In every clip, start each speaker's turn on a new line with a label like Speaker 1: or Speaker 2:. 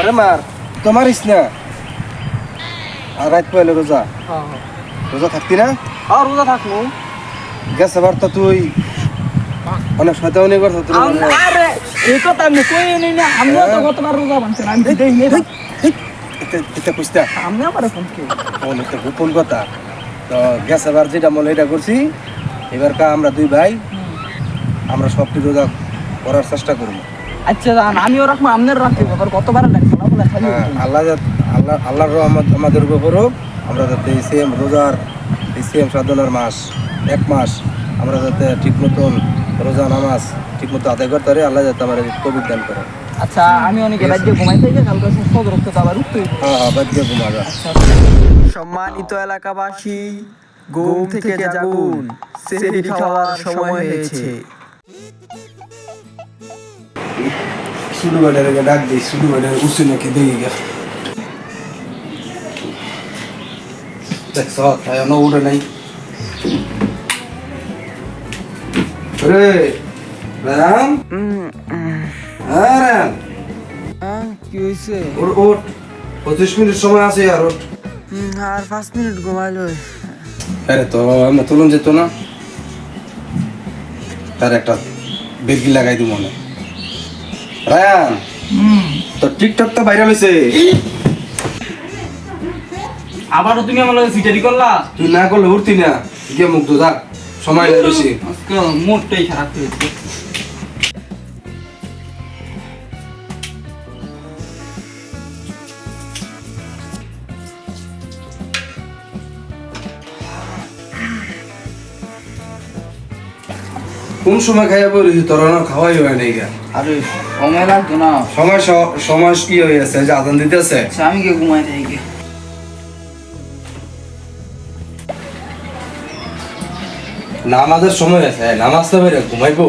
Speaker 1: ওরে মার তো মারিস না। আর রাত পাইলে রোজা।
Speaker 2: হ্যাঁ হ্যাঁ
Speaker 1: রোজা থাকতি না?
Speaker 2: আর রোজা থাকব
Speaker 1: গেছে বার তো তুই অনেক শয়তানি করছ তুই
Speaker 2: আম- আরে এই কথা আমি কই নেই না। আমিও তো গতবার রোজা ভাঙছেন আমি দেই নেই
Speaker 1: এটা কুস্তা
Speaker 2: আমি আবার ফোন কে?
Speaker 1: ফোন একটা গোপন কথা। তো গেছে বার যেটা মনে এটা করছি। এবার কা আমরা দুই ভাই আমরা সবটি রোজা করার চেষ্টা করব।
Speaker 2: আচ্ছা আমিও রাখব আমনের রাখব আবার কতবার
Speaker 1: হ্যাঁ, আল্লাহ আল্লাহ আল্লাহর রহমত আমাদের উপর হোক আমরা যাতে এই সেম রোজার এই সেম সাধনার মাস এক মাস আমরা যাতে ঠিক মতন রোজা নামাজ ঠিক মতো আদায় করতে পারি আল্লাহ যাতে আমাদের কবির দান করে।
Speaker 2: আচ্ছা আমি অনেক রাজ্য ঘুমাই থেকে কালকে সদর রক্ত আবার উঠতে
Speaker 1: হ্যাঁ হ্যাঁ ঘুমাবে।
Speaker 3: সম্মানিত এলাকাবাসী ঘুম থেকে জাগুন সেহরি খাওয়ার সময় হয়েছে।
Speaker 1: রেখে ডাক দিই শুরু বেড়ে উসু নাকি দিয়ে গে দেখছ তাই অন্য উঠে নাই রে রাম হ্যাঁ রাম
Speaker 3: কি হয়েছে
Speaker 1: ওর ওঠ পঁচিশ মিনিট সময় আছে আর ওঠ
Speaker 3: আর পাঁচ মিনিট ঘুমাইলো
Speaker 1: আরে তো আমরা তুলন যেত না তার একটা বেগি লাগাই দিব মনে রায়ান তো টিকটক তো ভাইরাল হয়েছে
Speaker 2: আবারও তুমি আমার লগে সিটারি করলা?
Speaker 1: তুই না করলে উঠতি না। গিয়ে তো থাক সময় লাগে বেশি।
Speaker 2: মোটটাই খারাপ হয়েছে।
Speaker 1: কোন সময় খাইয়া বলি তোর খাওয়াই হয় নাই গা?
Speaker 2: আরে সময় লাগতো না।
Speaker 1: সময় সময় কি হয়ে আছে যে আদান দিতেছে।
Speaker 2: আচ্ছা আমি কে ঘুমাই যাই গে
Speaker 1: নামাজের সময় আছে নামাজ তো বেরে ঘুমাইবো?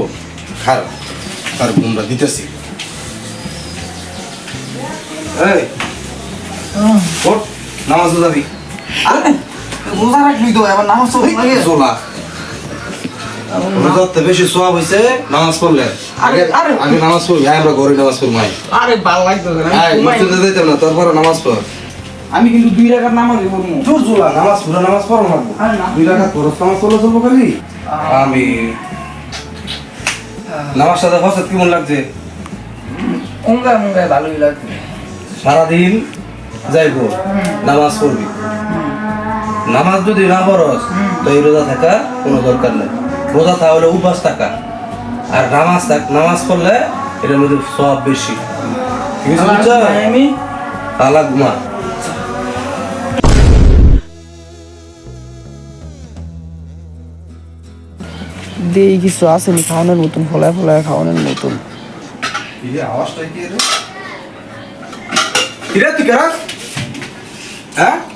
Speaker 1: খারাপ তার ঘুমটা দিতেছি। এই নামাজ যাবি।
Speaker 2: আরে রোজা রাখবি তো এবার নামাজ তো লাগে
Speaker 1: জোলা রোজাতে বেশি সোয়াব হইছে নামাজ পড়লে। আগে নামাজ আমরা ঘরে নামাজ
Speaker 2: আরে ভালো লাগতো
Speaker 1: মসজিদে যাইতাম না তারপরে নামাজ পড়।
Speaker 2: আমি কিন্তু দুই রাখার নামাজই পড়ব।
Speaker 1: জোলা নামাজ পুরো নামাজ পড়ো
Speaker 2: না।
Speaker 1: দুই নামাজ পড়লে চলবো খালি? আমি নামাজ সাথে কেমন লাগছে?
Speaker 2: ভালোই
Speaker 1: সারাদিন যাইবো নামাজ পড়বি। নামাজ যদি না পড়স তো এই রোজা থাকা কোনো দরকার নেই। রোজা তাহলে উপাস থাকা। আর নামাজ থাক নামাজ পড়লে এটার মধ্যে সব বেশি। ঠিক আছে বুঝছ? তালা ঘুমা
Speaker 3: দেই কিছু আসেনি খাওয়ানোর মতন ফলায় ফলায় খাওয়ানোর মতন।
Speaker 1: আওয়াজটা কি রে তুই কারা?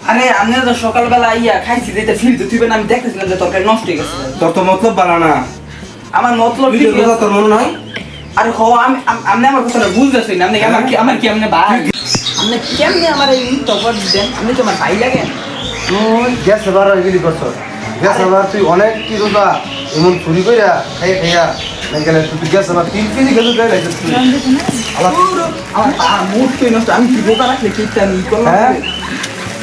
Speaker 2: আরে আমি তো সকালবেলা আইয়া খাইছি যেটা ফিল তুই আমি দেখতেছিলাম যে তরকারি নষ্ট হয়ে গেছে।
Speaker 1: তোর তো মতলব বানা না।
Speaker 2: আমার মতলব ঠিক আছে।
Speaker 1: তোর মনে
Speaker 2: আরে হো আমি আম- আমার কথাটা বুঝতেছেন আপনি কি আমার কি আমার কি আপনি ভাই? আপনি কেমনি আমার এই তবর দেন? আপনি তো আমার ভাই লাগেন
Speaker 1: তুই গ্যাস এবার এগুলি করছ গ্যাস এবার তুই অনেক কি রোজা এমন চুরি কইরা খাইয়া খাইয়া না তুই গ্যাস এবার তিন কেজি
Speaker 2: আমার মুখ তুই নষ্ট। আমি কি রোজা রাখলে কি আমি করলাম?
Speaker 1: হ্যাঁ?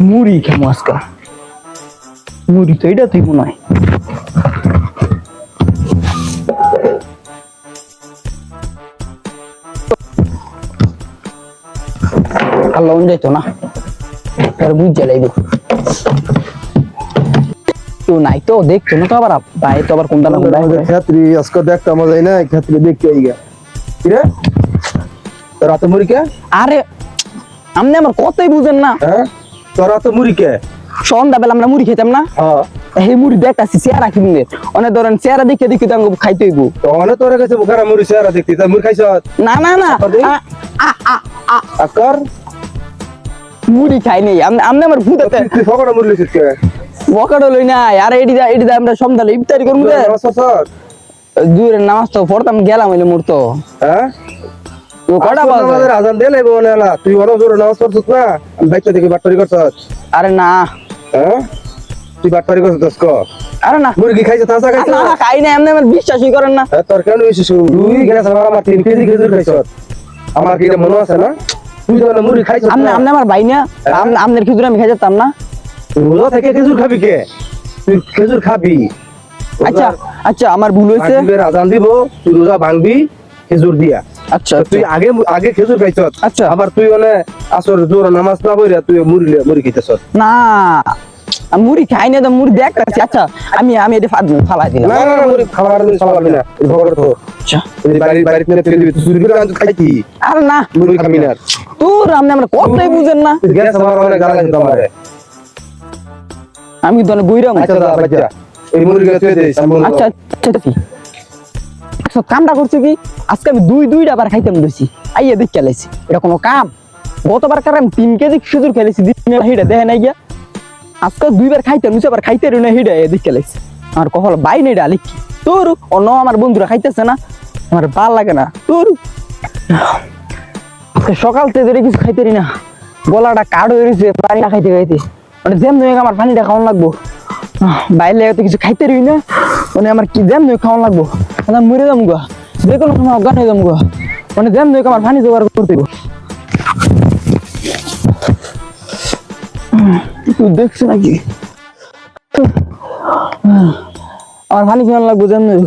Speaker 3: মুড়ি খামো আজকা। মুড়ি তো এটা তুই মনে হয় আর লবণ না। তার বুঝতে লাগবে কেউ নাই তো দেখতো না তো আবার বাইরে তো আবার কোনটা না কোনটা
Speaker 1: ক্ষেত্রে আজকে দেখতে আমার যাই না ক্ষেত্রে দেখতে আই গা কিরে তোর হাতে
Speaker 3: আরে আপনি আমার কতই বুঝেন না।
Speaker 1: হ্যাঁ? তোর হাতে মুড়ি কে
Speaker 3: সন্ধ্যাবেলা আমরা মুড়ি খেতাম না?
Speaker 1: হ্যাঁ।
Speaker 2: এই মুড়ি দেখতাছি চেহারা কিনে অনেক ধরেন চেহারা দেখে দেখে তো খাইতে হইব।
Speaker 1: তখন তোর কাছে বুখারা মুড়ি চেহারা দেখতি। তা মুড়ি খাইছ?
Speaker 2: না না না।
Speaker 1: আকর
Speaker 2: মুড়ি খাই নাই। আমনে আমার
Speaker 1: তুই ফকড়া মুড়ি লিছিস কে?
Speaker 2: বকাড লই না আর এডি দা এডি দা আমরা সন্ধ্যালে ইফতারি রে
Speaker 1: নামাজ
Speaker 2: দূরে নামাজ তো পড়তাম গেলাম হইলে মুরতো
Speaker 1: হ্যাঁ? আজান দিলে হলা তুই অনেক জোরে নামাজ পড়ছস না? আমি বাইকটা দেখি বাটপারি করছস।
Speaker 2: আরে না।
Speaker 1: হ্যাঁ? তুই বাটপারি করছস দস্ক
Speaker 2: আরে না।
Speaker 1: মুরগি খাইছ তাসা খাইছ?
Speaker 2: না খাই নাই আমনে আমার বিশ্বাসই করেন না।
Speaker 1: হ্যাঁ, তোর কেন তুই আমার আমার তিন কেজি খেজুর আমার কি মনে আছে না? তুই তো না মুড়ি খাইছ
Speaker 2: আমনে আমনে আমার ভাই না। আমনে আমনের খিচুড়ি আমি খাই যেতাম না।
Speaker 1: রোজা থেকে খেজুর খাবি কে? তুই খেজুর খাবি।
Speaker 2: আচ্ছা আচ্ছা আমার ভুল হয়েছে।
Speaker 1: আজান দিব তুই রোজা ভাঙবি খেজুর দিয়া।
Speaker 2: আচ্ছা
Speaker 1: তুই আগে আগে খেজুর খাইছ?
Speaker 2: আচ্ছা।
Speaker 1: আবার তুই মানে আসর জোর নামাজ না বইরা তুই মুড়ি মুড়ি খাইতেছ?
Speaker 2: না আমি মুড়ি খাই না তো মুড়ি দেখতেছি আচ্ছা আমি আমি এটা ফাদ- ফালাই দিলাম।
Speaker 1: না না মুড়ি খাবার তুমি চালাবি না। ভগর তো।
Speaker 2: আচ্ছা।
Speaker 1: বাড়ি বাড়িতে নিয়ে ফেলে দিবি তুই চুরি করে আনতে খাইতি
Speaker 2: আরে না।
Speaker 1: মুড়ি খাবি না
Speaker 2: তোর আমনে আমরা কথাই বুঝেন না।
Speaker 1: গ্যাস আমার অনেক গালা দিত আমারে
Speaker 2: আমি তো বইরাম
Speaker 1: আচ্ছা বাচ্চা। এই মুড়ি কে আমি
Speaker 2: আচ্ছা আচ্ছা আচ্ছা কামটা করছে কি? আজকে আমি দুই দুইটা বার খাইতাম দিছি আইয়া দেখ খেলাইছি এটা কোনো কাম? গতবার কারণ আমি তিন কেজি খেজুর খেলেছি, দিনে হিডা দেখে নাই গিয়া। আজকে দুইবার খাইতাম নিচে আবার খাইতে না, হিডা দেখ খেলাইছি আমার কখনো বাই নেই ডালি কি। তোর অন্য আমার বন্ধুরা খাইতেছে না, আমার ভালো লাগে না। তোর সকাল থেকে ধরে কিছু খাইতে না। গলাটা কাঠ হয়ে গেছে পানি না খাইতে খাইতে। মানে যেম নয় আমার পানিটা খাওয়ান লাগবো। বাইরে তো কিছু খাইতে রই না। মানে আমার কি যেম নয় খাওয়ান লাগবো। আমি মরে যাম যে কোনো সময় অজ্ঞান হয়ে মানে নয় আমার জোগাড় করতে তুই দেখছ নাকি? আমার লাগবো নয়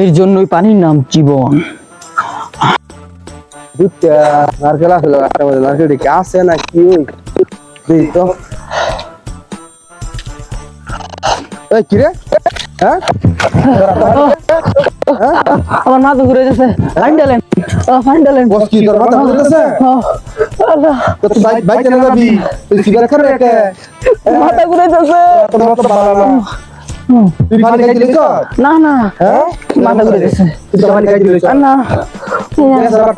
Speaker 2: এর জন্যই পানির নাম জীবন।
Speaker 1: নারকেল আছে একটা মধ্যে নারকেল কি আছে না কি? তো। এই, কি রে? হ্যাঁ
Speaker 2: আমার মাথা ঘুরে যাচ্ছে ফাইন ডালেন ফাইন ডালেন
Speaker 1: বস কি তোর মাথা ঘুরতেছে
Speaker 2: আল্লাহ।
Speaker 1: তো বাইক বাইক চালা যাবি? তুই সিগারেট খাবে একটা
Speaker 2: মাথা ঘুরে যাচ্ছে
Speaker 1: তোর মাথা ভালো না। তুই পানি খাইছিলি তো?
Speaker 2: না না।
Speaker 1: হ্যাঁ?
Speaker 2: মাথা ঘুরে
Speaker 1: তুই পানি
Speaker 2: না।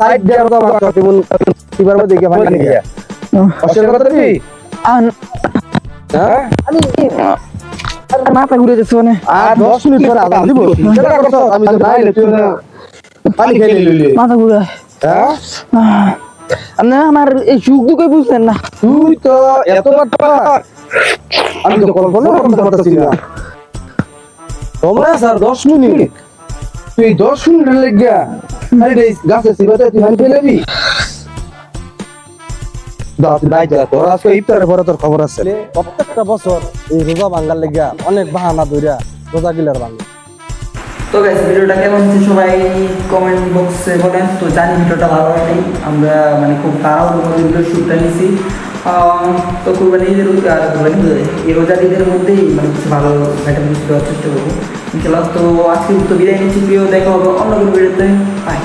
Speaker 1: টাইট দেওয়ার এবার মধ্যে গিয়ে পানি হ্যাঁ?
Speaker 2: আমি মাথা ঘুরে যাচ্ছে মানে।
Speaker 1: আর 10 মিনিট পরে দিব। কেন করছ আমি তো তুই না পানি খাইলি লইলি
Speaker 2: মাথা ঘুরে।
Speaker 1: হ্যাঁ?
Speaker 2: আপনি আমার এই সুখ দুঃখই বুঝলেন না।
Speaker 1: তুই তো এত বাট্টা আমি তো কল্পনা করতে পারতেছি না। তোমরা স্যার দশ মিনিট। তুই দশ মিনিট লেগা আরে গাছে সিবাতে তুই ফেলেবি ইফতারের পরে তোর খবর আছে?
Speaker 4: প্রত্যেকটা বছর এই রোজা ভাঙ্গার লেগা অনেক বাহানা দইরা রোজা গিলার ভাঙ্গে।
Speaker 5: তো গাইস ভিডিওটা কেমন হচ্ছে সবাই কমেন্ট বক্সে বলেন। তো জানি ভিডিওটা ভালো হয়নি। আমরা মানে খুব মধ্যে ভিডিও শ্যুটটা আহ, তো কুরবানি ঈদের আর কুরবানি এই রোজার ঈদের মধ্যেই মানে কিছু ভালো ভিটামিন দেওয়ার চেষ্টা করব। ইনশাল্লাহ তো আজকে তো বিদায় নিচ্ছি। প্রিয় দেখা হবে অন্য কোনো ভিডিওতে। বাই